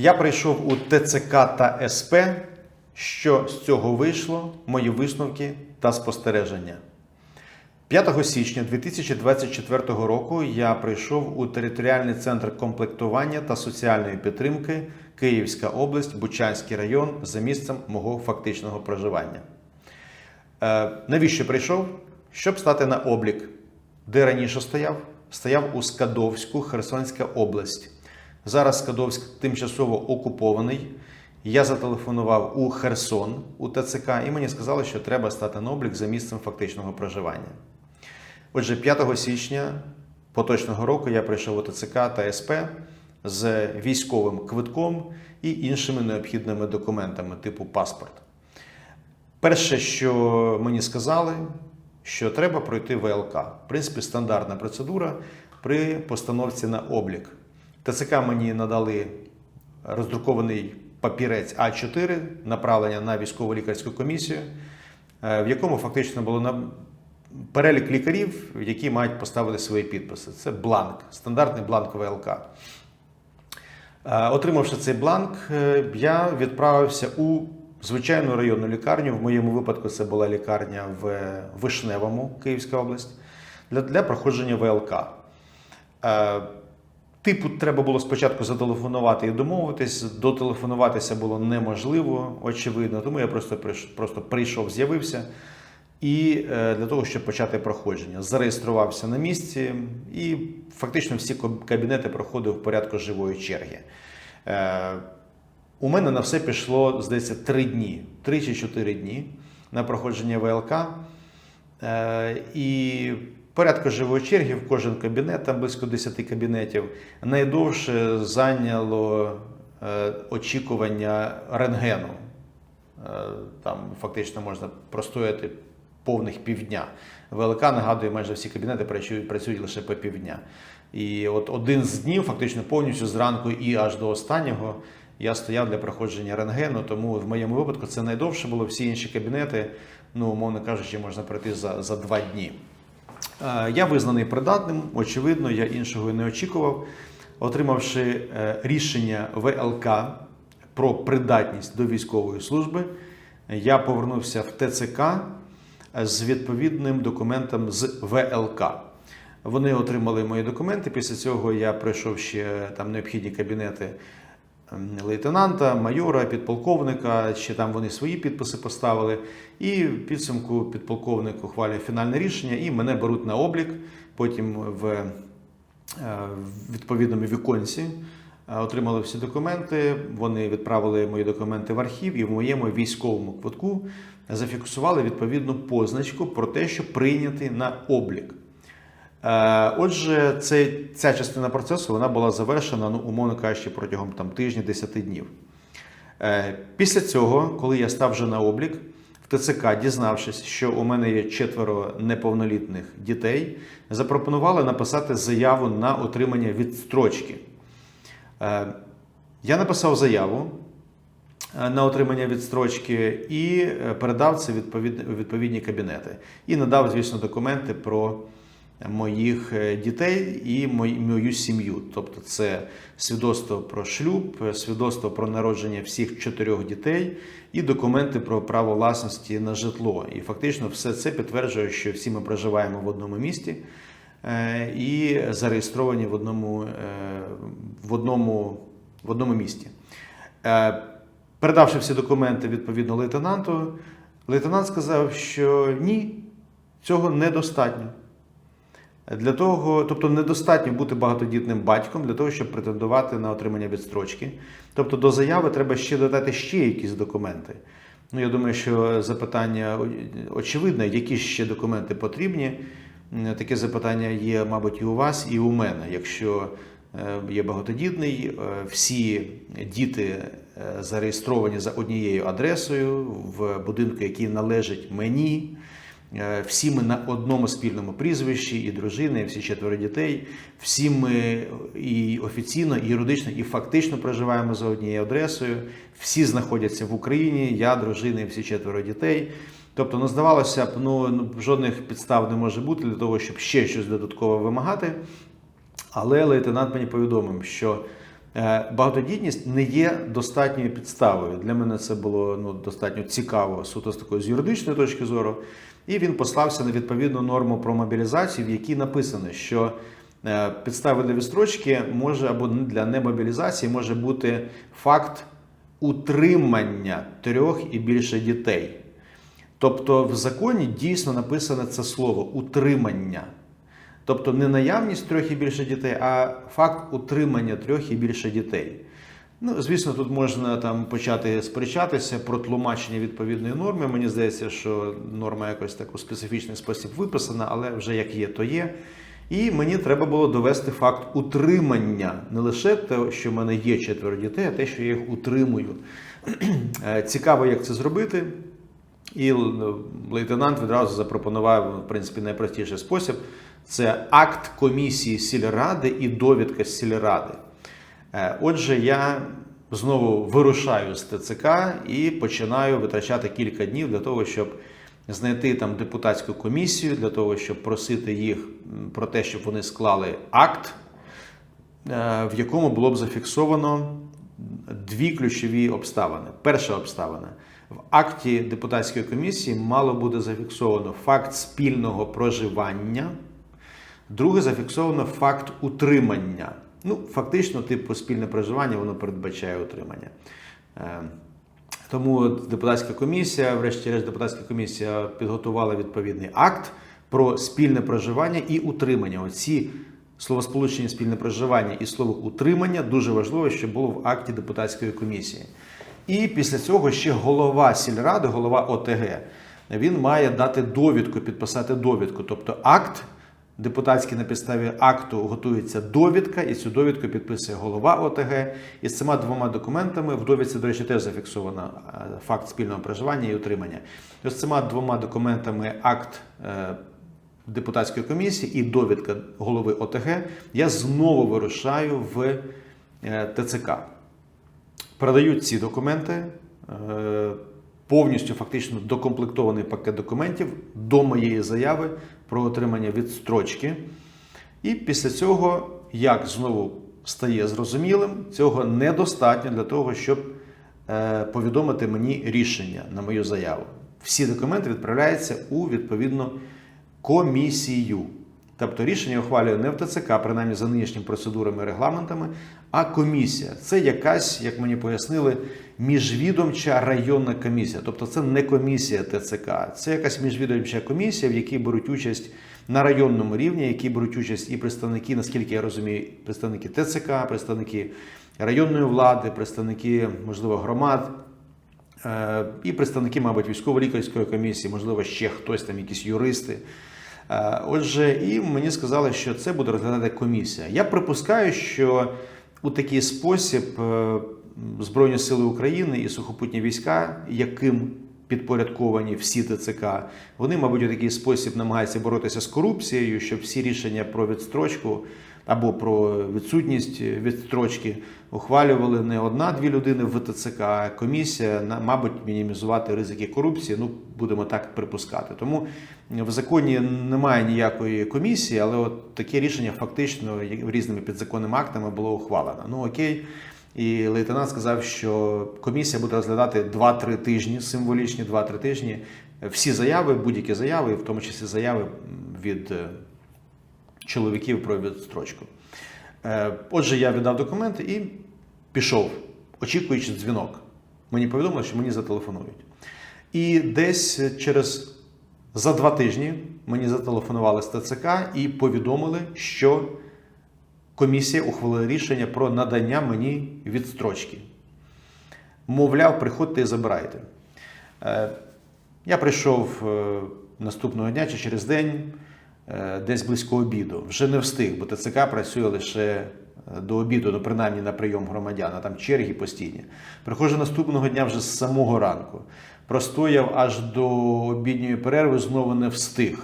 Я прийшов у ТЦК та СП. Що з цього вийшло? Мої висновки та спостереження. 5 січня 2024 року я прийшов у територіальний центр комплектування та соціальної підтримки Київська область, Бучанський район за місцем мого фактичного проживання. Е, навіщо прийшов? Щоб стати на облік. Де раніше стояв? Стояв у Скадовську, Херсонська область. Зараз Скадовськ тимчасово окупований. Я зателефонував у Херсон у ТЦК, і мені сказали, що треба стати на облік за місцем фактичного проживання. Отже, 5 січня поточного року я прийшов у ТЦК та СП з військовим квитком і іншими необхідними документами, типу паспорт. Перше, що мені сказали, що треба пройти ВЛК. В принципі, стандартна процедура при постановці на облік. ТЦК мені надали роздрукований папірець А4, направлення на військово лікарську комісію, е, в якому фактично було на перелік лікарів, які мають поставити свої підписи. Це бланк, стандартний бланк ВЛК. Е, Отримавши цей бланк, е, я відправився у звичайну районну лікарню. В моєму випадку це була лікарня в Вишневому, Київська область, для проходження ВЛК. Типу, треба було спочатку зателефонувати і домовитись. Дотелефонуватися було неможливо, очевидно. Тому я просто прийш- просто прийшов, з'явився. І е, для того, щоб почати проходження, зареєструвався на місці, і фактично всі кабінети проходив в порядку живої черги. Е, у мене на все пішло, здається, три дні, три чи чотири дні на проходження ВЛК. Е, і порядку живої черги в кожен кабінет, там близько 10 кабінетів. Найдовше зайняло е, очікування рентгену. Е, Там фактично можна простояти повних півдня. ВЛК нагадує, майже всі кабінети працюють, лише по півдня. І от один з днів, фактично повністю зранку і аж до останнього, я стояв для проходження рентгену, тому в моєму випадку це найдовше було. Всі інші кабінети, ну, умовно кажучи, можна пройти за, за два дні. Е, Я визнаний придатним, очевидно, я іншого і не очікував. Отримавши е, рішення ВЛК про придатність до військової служби, я повернувся в ТЦК з відповідним документом з ВЛК. Вони отримали мої документи. Після цього я пройшов ще там необхідні кабінети лейтенанта, майора, підполковника. Ще там вони свої підписи поставили. І в підсумку підполковник ухвалює фінальне рішення, і мене беруть на облік. Потім в е, відповідному віконці е, отримали всі документи. Вони відправили мої документи в архів, і в моєму військовому квитку зафіксували відповідну позначку про те, що прийняти на облік. Е, Отже, це, ця частина процесу вона була завершена, ну, умовно кажучи, протягом там, тижня 10 днів. Е, Після цього, коли я став вже на облік, в ТЦК, дізнавшись, що у мене є четверо неповнолітних дітей, запропонували написати заяву на отримання відстрочки. Е, Я написав заяву на отримання відстрочки і передав це відповідні кабінети. І надав, звісно, документи про моїх е, дітей і мою сім'ю. Тобто, це свідоцтво про шлюб, свідоцтво про народження всіх чотирьох дітей і документи про право власності на житло. І фактично все це підтверджує, що всі ми проживаємо в одному місті е, і зареєстровані в одному, е, в одному, в одному місті. Передавши всі документи відповідно лейтенанту, лейтенант сказав, що ні, цього недостатньо. Для того, тобто недостатньо бути багатодітним батьком для того, щоб претендувати на отримання відстрочки. Тобто до заяви треба ще додати ще якісь документи. Ну, я думаю, що запитання очевидне, які ще документи потрібні. Таке запитання є, мабуть, і у вас, і у мене. Якщо е, є багатодітний, е, всі діти е, зареєстровані за однією адресою в будинку, який належить мені. Е, Всі ми на одному спільному прізвищі, і дружини, і всі четверо дітей. Всі ми і офіційно, і юридично, і фактично проживаємо за однією адресою. Всі знаходяться в Україні, я, дружина і всі четверо дітей. Тобто, ну, здавалося б, ну, ну, жодних підстав не може бути для того, щоб ще щось додатково вимагати. Але лейтенант мені повідомив, що багатодітність не є достатньою підставою. Для мене це було ну, достатньо цікаво, суто з такої з юридичної точки зору. І він послався на відповідну норму про мобілізацію, в якій написано, що е, підставою для відстрочки може або для немобілізації може бути факт утримання трьох і більше дітей. Тобто в законі дійсно написане це слово утримання. Тобто не наявність трьох і більше дітей, а факт утримання трьох і більше дітей. Ну, звісно, тут можна там почати сперечатися про тлумачення відповідної норми. Мені здається, що норма якось так у специфічний спосіб виписана, але вже як є, то є. І мені треба було довести факт утримання не лише те, що в мене є четверо дітей, а те, що я їх утримую. Е, Цікаво, як це зробити. І лейтенант відразу запропонував, в принципі, найпростіший спосіб: це акт комісії сільради і довідка сільради. Е, Отже, я знову вирушаю з ТЦК і починаю витрачати кілька днів для того, щоб знайти там депутатську комісію, для того, щоб просити їх про те, щоб вони склали акт, е, в якому було б зафіксовано дві ключові обставини. Перша обставина. В акті депутатської комісії мало буде зафіксовано факт спільного проживання, друге зафіксовано факт утримання. Ну, фактично, типу, спільне проживання воно передбачає утримання. Е, Тому депутатська комісія, врешті-решт, депутатська комісія підготувала відповідний акт про спільне проживання і утримання. Оці словосполучення спільне проживання і слово утримання дуже важливо, щоб було в акті депутатської комісії. І після цього ще голова сільради, голова ОТГ, він має дати довідку, підписати довідку. Тобто акт депутатський на підставі акту готується довідка, і цю довідку підписує голова ОТГ. І з цими двома документами в довідці, до речі, теж зафіксовано е, факт спільного проживання і утримання. І з цими двома документами акт. е, Депутатської комісії і довідка голови ОТГ, я знову вирушаю в е, ТЦК передають ці документи, повністю фактично докомплектований пакет документів до моєї заяви про отримання відстрочки. І після цього, як знову стає зрозумілим, цього недостатньо для того, щоб е, повідомити мені рішення на мою заяву. Всі документи відправляються у відповідну комісію. Тобто рішення ухвалює не в ТЦК, принаймні за нинішніми процедурами і регламентами, а комісія. Це якась, як мені пояснили, міжвідомча районна комісія. Тобто це не комісія ТЦК, це якась міжвідомча комісія, в якій беруть участь на районному рівні, в якій беруть участь і представники, наскільки я розумію, представники ТЦК, представники районної влади, представники, можливо, громад. Е, І представники, мабуть, військово-лікарської комісії, можливо, ще хтось там, якісь юристи. Е, Отже, і мені сказали, що це буде розглядати комісія. Я припускаю, що у такий спосіб е, Збройні Сили України і сухопутні війська, яким підпорядковані всі ТЦК, вони, мабуть, у такий спосіб намагаються боротися з корупцією, щоб всі рішення про відстрочку або про відсутність відстрочки ухвалювали не одна-дві людини в ТЦК, а комісія, мабуть, мінімізувати ризики корупції. Ну, будемо так припускати. Тому в законі немає ніякої комісії, але от таке рішення фактично різними підзаконними актами було ухвалено. Ну окей. І лейтенант сказав, що комісія буде розглядати 2-3 тижні, символічні 2-3 тижні, всі заяви, будь-які заяви, в тому числі заяви від е, чоловіків про відстрочку. Е, Отже, я віддав документи і пішов, очікуючи дзвінок. Мені повідомили, що мені зателефонують. І десь через за два тижні мені зателефонували з ТЦК і повідомили, що комісія ухвалила рішення про надання мені відстрочки. Мовляв, приходьте і забирайте. Е, Я прийшов е, наступного дня чи через день, десь близько обіду. Вже не встиг, бо ТЦК працює лише е, до обіду, ну принаймні на прийом громадян, а там черги постійні. Приходжу наступного дня вже з самого ранку. Простояв аж до обідньої перерви, знову не встиг.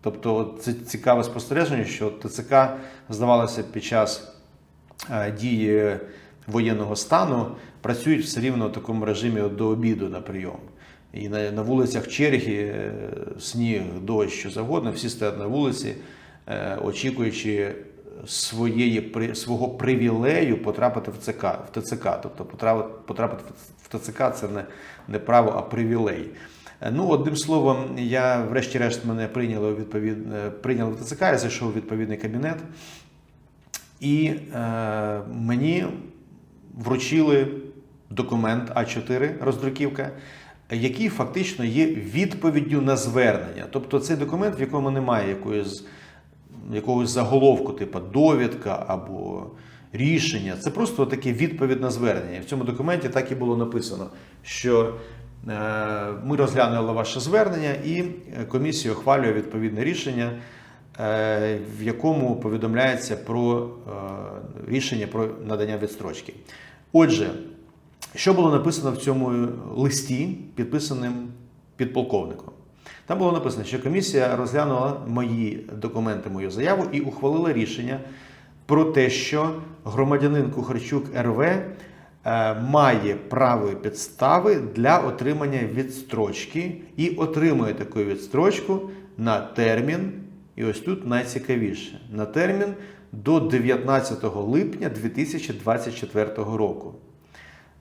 Тобто це цікаве спостереження, що ТЦК, здавалося, під час е, дії воєнного стану працюють все рівно в такому режимі до обіду на прийом. І на, на вулицях черги, е, сніг, дощ, що завгодно, всі стоять на вулиці, е, очікуючи своєї свого привілею потрапити в ЦК в ТЦК. Тобто потрапити, в ТЦК це не, не право, а привілей. Е, Ну, одним словом, я врешті-решт мене прийняли відповід... прийняли в ТЦК, я зайшов у відповідний кабінет, і е, мені вручили документ А4 роздруківка, який фактично є відповіддю на звернення. Тобто цей документ, в якому немає якоїсь, якогось заголовку, типу довідка або рішення. Це просто таке відповідь на звернення. В цьому документі так і було написано, що е, ми розглянули ваше звернення, і комісія ухвалює відповідне рішення, е, в якому повідомляється про е, рішення про надання відстрочки. Отже, що було написано в цьому листі, підписаним підполковником? Там було написано, що комісія розглянула мої документи, мою заяву і ухвалила рішення про те, що громадянин Кухарчук РВ е, має право і підстави для отримання відстрочки і отримує таку відстрочку на термін, і ось тут найцікавіше, на термін до 19 липня 2024 року.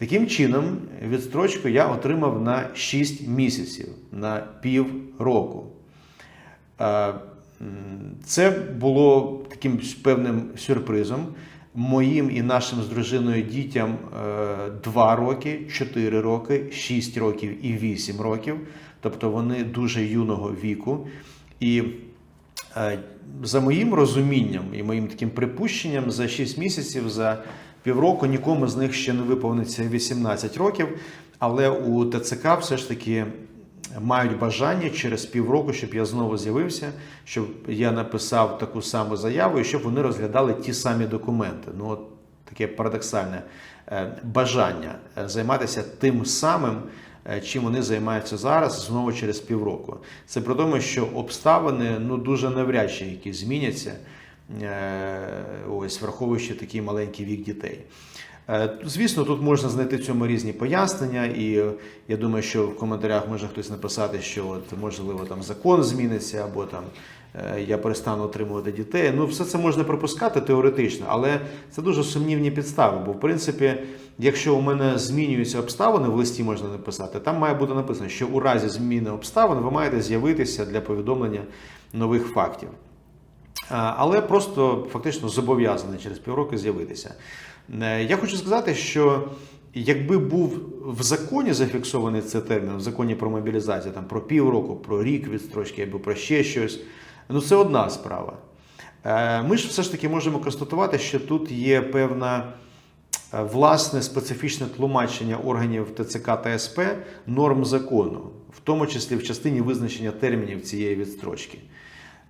Таким чином, відстрочку я отримав на 6 місяців, на пів року. Е, Це було таким певним сюрпризом. Моїм і нашим з дружиною дітям 2 роки, 4 роки, 6 років і 8 років. Тобто вони дуже юного віку. І Е, За моїм розумінням і моїм таким припущенням, за 6 місяців, за півроку нікому з них ще не виповниться 18 років, але у ТЦК все ж таки мають бажання через півроку, щоб я знову з'явився, щоб я написав таку саму заяву і щоб вони розглядали ті самі документи. Ну, от таке парадоксальне е, бажання е, займатися тим самим, е, чим вони займаються зараз, знову через півроку. Це при тому, що обставини ну дуже навряд чи які зміняться, ось враховуючи такий маленький вік дітей. Е, Звісно, тут можна знайти в цьому різні пояснення, і е, я думаю, що в коментарях може хтось написати, що от можливо там закон зміниться, або там е, я перестану отримувати дітей. Ну, все це можна пропускати теоретично, але це дуже сумнівні підстави. Бо, в принципі, якщо у мене змінюються обставини, в листі можна написати, там має бути написано, що у разі зміни обставин ви маєте з'явитися для повідомлення нових фактів. Але просто фактично зобов'язаний через півроку з'явитися. Е, Я хочу сказати, що якби був в законі зафіксований цей термін, в законі про мобілізацію, там про півроку, про рік відстрочки або про ще щось, ну це одна справа. Е, Ми ж все ж таки можемо констатувати, що тут є певна е, власне специфічне тлумачення органів ТЦК та СП норм закону, в тому числі в частині визначення термінів цієї відстрочки.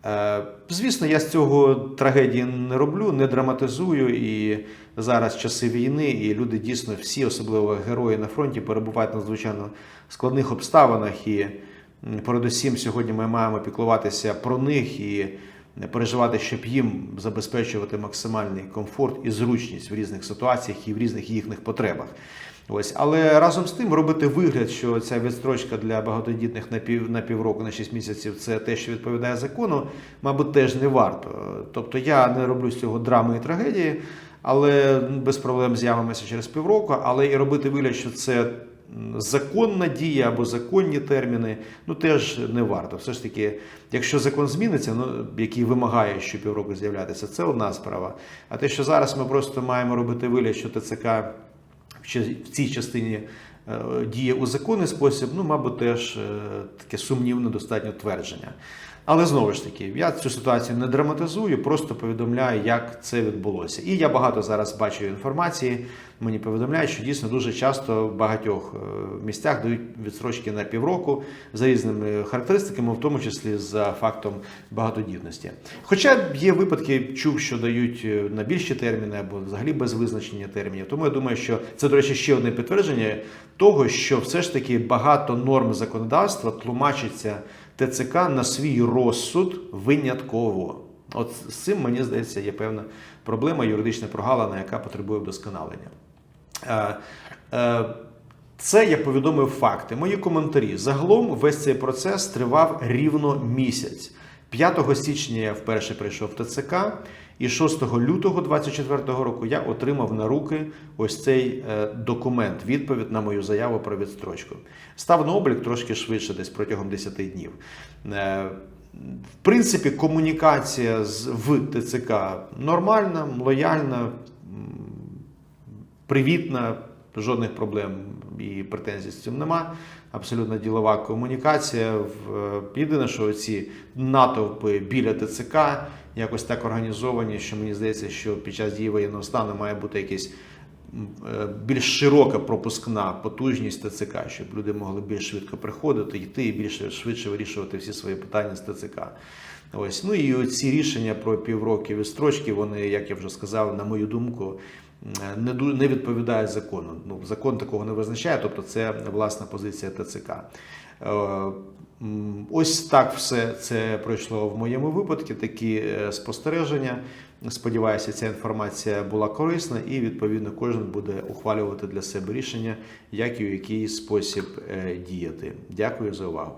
Е, Звісно, я з цього трагедії не роблю, не драматизую. І зараз часи війни, і люди дійсно всі, особливо герої на фронті, перебувають в надзвичайно складних обставинах. І передусім сьогодні ми маємо піклуватися про них і переживати, щоб їм забезпечувати максимальний комфорт і зручність в різних ситуаціях і в різних їхніх потребах. Ось, але разом з тим робити вигляд, що ця відстрочка для багатодітних на пів на півроку, на 6 місяців це те, що відповідає закону, мабуть, теж не варто. Тобто я не роблю з цього драми і трагедії, але без проблем з'явимося через півроку. Але і робити вигляд, що це законна дія або законні терміни, ну теж не варто. Все ж таки, якщо закон зміниться, ну який вимагає що півроку з'являтися, це одна справа. А те, що зараз ми просто маємо робити вигляд, що ТЦК в цій частині е, діє у законний спосіб, ну, мабуть, теж е, таке сумнівне достатньо твердження. Але знову ж таки, я цю ситуацію не драматизую, просто повідомляю, як це відбулося. І я багато зараз бачу інформації. Мені повідомляють, що дійсно дуже часто в багатьох е, місцях дають відстрочки на півроку за різними характеристиками, в тому числі за фактом багатодітності. Хоча є випадки, чув, що дають е, на більші терміни або взагалі без визначення термінів. Тому я думаю, що це, до речі, ще одне підтвердження того, що все ж таки багато норм законодавства тлумачиться ТЦК на свій розсуд винятково. От з цим, мені здається, є певна проблема, юридична прогалина, яка потребує вдосконалення. Е, е, Це я повідомив факти. Мої коментарі. Загалом весь цей процес тривав рівно місяць. 5 січня я вперше прийшов в ТЦК, І 6 лютого 2024 року я отримав на руки ось цей е, документ, відповідь на мою заяву про відстрочку. Став на облік трошки швидше, десь протягом 10 днів. Е, В принципі, комунікація з в ТЦК нормальна, лояльна, привітна, жодних проблем і претензій з цим нема. Абсолютно ділова комунікація. В- Єдине, що ці натовпи біля ТЦК якось так організовані, що мені здається, що під час дії воєнного стану має бути якийсь е, більш широка пропускна потужність ТЦК, щоб люди могли більш швидко приходити, йти і більше швидше вирішувати всі свої питання з ТЦК. Ось ну і ці рішення про півроки відстрочки, вони, як я вже сказав, на мою думку, не ду- не відповідають закону. Ну закон такого не визначає, тобто це власна позиція ТЦК. Ось так все це пройшло в моєму випадку. Такі е, спостереження. Сподіваюся, ця інформація була корисна, і відповідно кожен буде ухвалювати для себе рішення, як і в який спосіб е, діяти. Дякую за увагу.